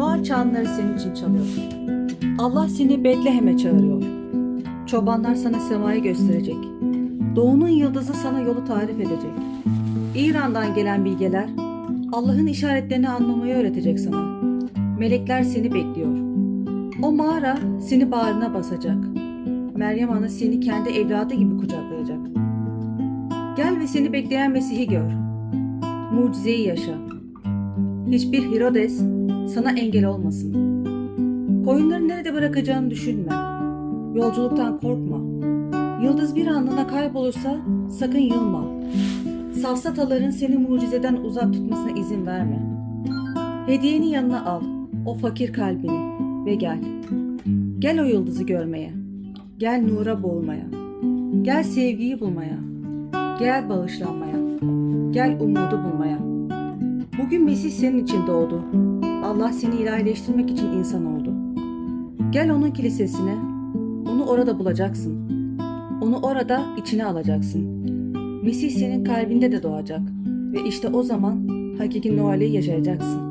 Noel çanları senin için çalıyor. Allah seni Betlehem'e çağırıyor. Çobanlar sana semayı gösterecek. Doğunun yıldızı sana yolu tarif edecek. İran'dan gelen bilgeler Allah'ın işaretlerini anlamayı öğretecek sana. Melekler seni bekliyor. O mağara seni bağrına basacak. Meryem Ana seni kendi evladı gibi kucaklayacak. Gel ve seni bekleyen Mesih'i gör. Mucizeyi yaşa. Hiçbir Herodes sana engel olmasın. Koyunları nerede bırakacağını düşünme. Yolculuktan korkma. Yıldız bir anlığına kaybolursa sakın yılma. Safsataların seni mucizeden uzak tutmasına izin verme. Hediyeni yanına al, o fakir kalbini ve gel. Gel o yıldızı görmeye. Gel nura boğulmaya. Gel sevgiyi bulmaya. Gel bağışlanmaya. Gel umudu bulmaya. Bugün Mesih senin için doğdu. Allah seni ilahileştirmek için insan oldu. Gel onun kilisesine. Onu orada bulacaksın. Onu orada içine alacaksın. Mesih senin kalbinde de doğacak. Ve işte o zaman hakiki Noel'i yaşayacaksın.